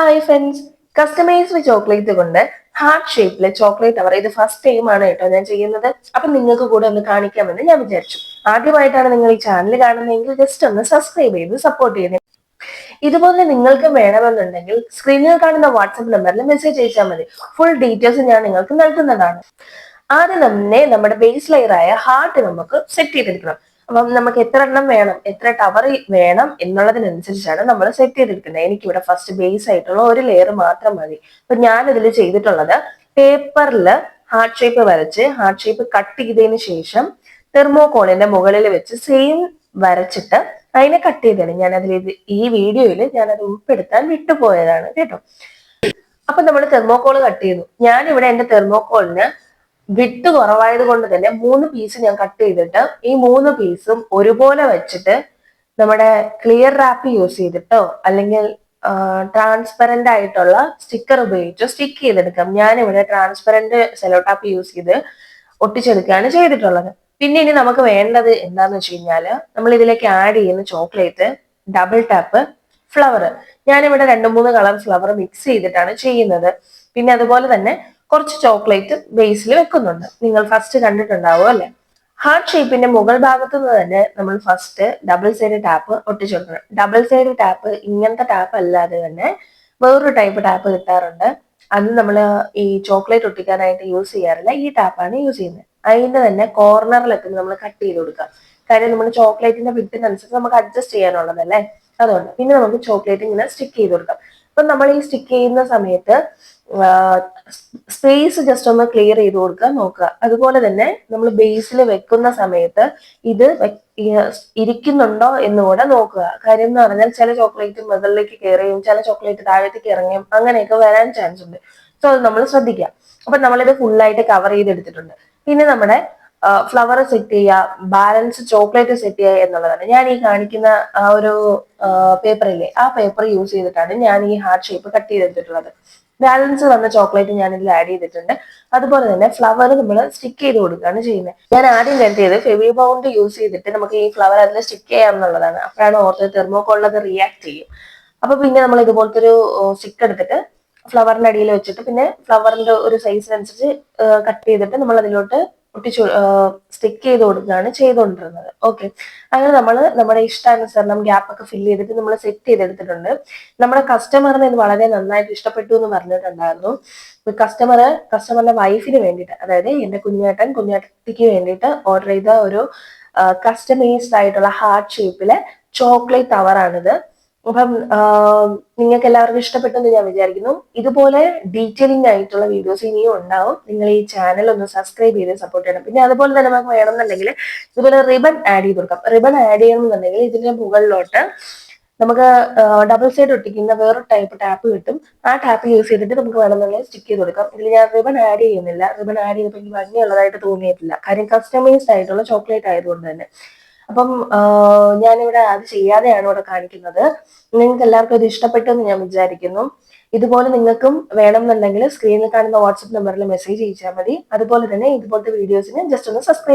Hi friends customised chocolate കൊണ്ട് heart ഷേപ്പിലെ chocolate അവർ ഇത് ഫസ്റ്റ് ടൈം ആണ് കേട്ടോ ഞാൻ ചെയ്യുന്നത്. അപ്പൊ നിങ്ങൾക്ക് കൂടെ ഒന്ന് കാണിക്കാമെന്ന് ഞാൻ വിചാരിച്ചു. ആദ്യമായിട്ടാണ് നിങ്ങൾ ഈ ചാനൽ കാണുന്നതെങ്കിൽ ജസ്റ്റ് ഒന്ന് സബ്സ്ക്രൈബ് ചെയ്ത് സപ്പോർട്ട് ചെയ്യുന്നത് ഇതുപോലെ നിങ്ങൾക്ക് വേണമെന്നുണ്ടെങ്കിൽ സ്ക്രീനിൽ കാണുന്ന വാട്സപ്പ് നമ്പറിൽ മെസ്സേജ് അയച്ചാൽ മതി. ഫുൾ ഡീറ്റെയിൽസ് ഞാൻ നിങ്ങൾക്ക് നൽകുന്നതാണ്. ആദ്യം തന്നെ നമ്മുടെ ബേസ് ലെയർ ആയ ഹാർട്ട് നമുക്ക് സെറ്റ് ചെയ്തെടുക്കണം. അപ്പം നമുക്ക് എത്ര എണ്ണം വേണം എത്ര ടവർ വേണം എന്നുള്ളതിനനുസരിച്ചാണ് നമ്മൾ സെറ്റ് ചെയ്തെടുക്കുന്നത് എനിക്കിവിടെ ഫസ്റ്റ് ബേസ് ആയിട്ടുള്ള ഒരു ലെയർ മാത്രം മതി. അപ്പൊ ഞാൻ ഇതിൽ ചെയ്തിട്ടുള്ളത് പേപ്പറിൽ ഹാർട്ട് ഷേപ്പ് വരച്ച് ഹാർട്ട് ഷേപ്പ് കട്ട് ചെയ്തതിന് ശേഷം തെർമോകോണിന്റെ മുകളിൽ വെച്ച് സെയിം വരച്ചിട്ട് അതിനെ കട്ട് ചെയ്തതാണ്. ഞാൻ അതിൽ ഈ വീഡിയോയിൽ ഞാൻ അത് ഉൾപ്പെടുത്താൻ വിട്ടുപോയതാണ് കേട്ടോ. അപ്പൊ നമ്മൾ തെർമോകോൾ കട്ട് ചെയ്തു. ഞാൻ ഇവിടെ എന്റെ തെർമോകോളിന് വിട്ട് കുറവായത് കൊണ്ട് തന്നെ മൂന്ന് പീസ് ഞാൻ കട്ട് ചെയ്തിട്ട് ഈ മൂന്ന് പീസും ഒരുപോലെ വെച്ചിട്ട് നമ്മുടെ ക്ലിയർ റാപ്പ് യൂസ് ചെയ്തിട്ടോ അല്ലെങ്കിൽ ട്രാൻസ്പെറന്റ് ആയിട്ടുള്ള സ്റ്റിക്കർ ഉപയോഗിച്ചോ സ്റ്റിക്ക് ചെയ്തെടുക്കാം. ഞാൻ ഇവിടെ ട്രാൻസ്പെറന്റ് സെലോടാപ്പ് യൂസ് ചെയ്ത് ഒട്ടിച്ചെടുക്കുകയാണ് ചെയ്തിട്ടുള്ളത്. പിന്നെ ഇനി നമുക്ക് വേണ്ടത് എന്താന്ന് വെച്ച് കഴിഞ്ഞാൽ നമ്മൾ ഇതിലേക്ക് ആഡ് ചെയ്യുന്ന ചോക്ലേറ്റ് ഡബിൾ ടാപ്പ് ഫ്ലവർ ഞാനിവിടെ രണ്ട് മൂന്ന് കളർ ഫ്ലവർ മിക്സ് ചെയ്തിട്ടാണ് ചെയ്യുന്നത്. പിന്നെ അതുപോലെ തന്നെ കുറച്ച് ചോക്ലേറ്റ് ബേസിൽ വെക്കുന്നുണ്ട്. നിങ്ങൾ ഫസ്റ്റ് കണ്ടിട്ടുണ്ടാവും അല്ലെ? ഹാർട്ട് ഷേപ്പിന്റെ മുകൾ ഭാഗത്തു നിന്ന് തന്നെ നമ്മൾ ഫസ്റ്റ് ഡബിൾ സൈഡ് ടാപ്പ് ഒട്ടിച്ചു കൊടുക്കണം. ഡബിൾ സൈഡ് ടാപ്പ് ഇങ്ങനത്തെ ടാപ്പ് അല്ലാതെ തന്നെ വേറൊരു ടൈപ്പ് ടാപ്പ് കിട്ടാറുണ്ട്. അത് നമ്മൾ ഈ ചോക്ലേറ്റ് ഒട്ടിക്കാനായിട്ട് യൂസ് ചെയ്യാറില്ല. ഈ ടാപ്പാണ് യൂസ് ചെയ്യുന്നത്. അതിന്റെ തന്നെ കോർണറിലൊക്കെ നമ്മൾ കട്ട് ചെയ്ത് കൊടുക്കുക. കാര്യം നമ്മൾ ചോക്ലേറ്റിന്റെ വിട്ടിനനുസരിച്ച് നമുക്ക് അഡ്ജസ്റ്റ് ചെയ്യാനുള്ളതല്ലേ? അതുകൊണ്ട് പിന്നെ നമുക്ക് ചോക്ലേറ്റ് ഇങ്ങനെ സ്റ്റിക്ക് ചെയ്ത് കൊടുക്കാം. അപ്പൊ നമ്മൾ ഈ സ്റ്റിക്ക് ചെയ്യുന്ന സമയത്ത് സ്പേസ് ജസ്റ്റ് ഒന്ന് ക്ലിയർ ചെയ്ത് കൊടുക്കുക നോക്കുക. അതുപോലെ തന്നെ നമ്മൾ ബേസിൽ വെക്കുന്ന സമയത്ത് ഇത് ഇരിക്കുന്നുണ്ടോ എന്ന് കൂടെ നോക്കുക. കാര്യം എന്ന് പറഞ്ഞാൽ ചില ചോക്ലേറ്റ് മുകളിലേക്ക് കയറിയും ചില ചോക്ലേറ്റ് താഴത്തേക്ക് ഇറങ്ങിയും അങ്ങനെയൊക്കെ വരാൻ ചാൻസ് ഉണ്ട്. സോ അത് നമ്മൾ ശ്രദ്ധിക്കുക. അപ്പൊ നമ്മളിത് ഫുള്ളായിട്ട് കവർ ചെയ്തെടുത്തിട്ടുണ്ട്. പിന്നെ നമ്മുടെ ഫ്ലവർ സെറ്റ് ചെയ്യുക ബാലൻസ് ചോക്ലേറ്റ് സെറ്റ് ചെയ്യുക എന്നുള്ളതാണ്. ഞാൻ ഈ കാണിക്കുന്ന ആ ഒരു പേപ്പറില്ലേ ആ പേപ്പർ യൂസ് ചെയ്തിട്ടാണ് ഞാൻ ഈ ഹാർട്ട് ഷേപ്പ് കട്ട് ചെയ്തെടുത്തിട്ടുള്ളത്. ബാലൻസ് വന്ന ചോക്ലേറ്റ് ഞാൻ ഇതിൽ ആഡ് ചെയ്തിട്ടുണ്ട്. അതുപോലെ തന്നെ ഫ്ലവർ നമ്മൾ സ്റ്റിക്ക് ചെയ്ത് കൊടുക്കുകയാണ് ചെയ്യുന്നത്. ഞാൻ ആദ്യം കരുതിയത് ഫെവി ബൗണ്ട് യൂസ് ചെയ്തിട്ട് നമുക്ക് ഈ ഫ്ലവർ അതിൽ സ്റ്റിക്ക് ചെയ്യാം എന്നുള്ളതാണ് അപ്പോഴാണ് ഓർത്തത് തെർമോക്കോളിൽ അത് റിയാക്ട് ചെയ്യും. അപ്പൊ പിന്നെ നമ്മൾ ഇതുപോലത്തെ ഒരു സ്റ്റിക്ക് എടുത്തിട്ട് ഫ്ലവറിന്റെ അടിയിൽ വെച്ചിട്ട് പിന്നെ ഫ്ലവറിന്റെ ഒരു സൈസിനനുസരിച്ച് കട്ട് ചെയ്തിട്ട് നമ്മൾ അതിലോട്ട് ഒട്ടിച്ചു സ്റ്റിക്ക് ചെയ്ത് കൊടുക്കുകയാണ് ചെയ്തുകൊണ്ടിരുന്നത്. ഓക്കെ അങ്ങനെ നമ്മൾ നമ്മുടെ ഇഷ്ടാനുസരണം ഗ്യാപ്പ് ഒക്കെ ഫില്ല് ചെയ്തിട്ട് നമ്മൾ സെറ്റ് ചെയ്തെടുത്തിട്ടുണ്ട്. നമ്മുടെ കസ്റ്റമറിന് ഇത് വളരെ നന്നായിട്ട് ഇഷ്ടപ്പെട്ടു എന്ന് പറഞ്ഞിട്ടുണ്ടായിരുന്നു. കസ്റ്റമർ കസ്റ്റമറിന്റെ വൈഫിന് വേണ്ടിയിട്ട് അതായത് എന്റെ കുഞ്ഞേട്ടൻ കുഞ്ഞേട്ടത്തിക്ക് വേണ്ടിയിട്ട് ഓർഡർ ചെയ്ത ഒരു കസ്റ്റമൈസ്ഡ് ആയിട്ടുള്ള ഹാർട്ട് ഷേപ്പിലെ ചോക്ലേറ്റ് ടവർ ടവറാണിത് അപ്പം നിങ്ങൾക്ക് എല്ലാവർക്കും ഇഷ്ടപ്പെട്ടെന്ന് ഞാൻ വിചാരിക്കുന്നു. ഇതുപോലെ ഡീറ്റെയിലിംഗ് ആയിട്ടുള്ള വീഡിയോസ് ഇനിയും ഉണ്ടാവും. നിങ്ങൾ ഈ ചാനൽ ഒന്ന് സബ്സ്ക്രൈബ് ചെയ്ത് സപ്പോർട്ട് ചെയ്യണം. പിന്നെ അതുപോലെ തന്നെ നമുക്ക് വേണമെന്നുണ്ടെങ്കിൽ ഇതുപോലെ റിബൺ ആഡ് ചെയ്ത് കൊടുക്കാം. റിബൺ ആഡ് ചെയ്യണമെന്നുണ്ടെങ്കിൽ ഇതിന്റെ മുകളിലോട്ട് നമുക്ക് ഡബിൾ സൈഡ് ഒട്ടിക്കുന്ന വേറൊരു ടൈപ്പ് ടാപ്പ് കിട്ടും. ആ ടാപ്പ് യൂസ് ചെയ്തിട്ട് നമുക്ക് വേണമെന്നുണ്ടെങ്കിൽ സ്റ്റിക്ക് ചെയ്ത് കൊടുക്കാം. ഇതിൽ ഞാൻ റിബൺ ആഡ് ചെയ്യുന്നില്ല. റിബൺ ആഡ് ചെയ്തപ്പോൾ എനിക്ക് ഭംഗിയുള്ളതായിട്ട് തോന്നിയിട്ടില്ല. കാര്യം കസ്റ്റമൈസ്ഡ് ആയിട്ടുള്ള ചോക്ലേറ്റ് ആയതുകൊണ്ട് തന്നെ. അപ്പം ഞാനിവിടെ അത് ചെയ്യാതെയാണ് ഇവിടെ കാണിക്കുന്നത്. നിങ്ങൾക്ക് എല്ലാവർക്കും ഇത് ഇഷ്ടപ്പെട്ടു എന്ന് ഞാൻ വിചാരിക്കുന്നു. ഇതുപോലെ നിങ്ങൾക്കും വേണമെന്നുണ്ടെങ്കിൽ സ്ക്രീനിൽ കാണുന്ന വാട്സപ്പ് നമ്പറിൽ മെസ്സേജ് ചെയ്യിച്ചാൽ മതി. അതുപോലെ തന്നെ ഇതുപോലത്തെ വീഡിയോസിന് ജസ്റ്റ് ഒന്ന് സബ്സ്ക്രൈബ്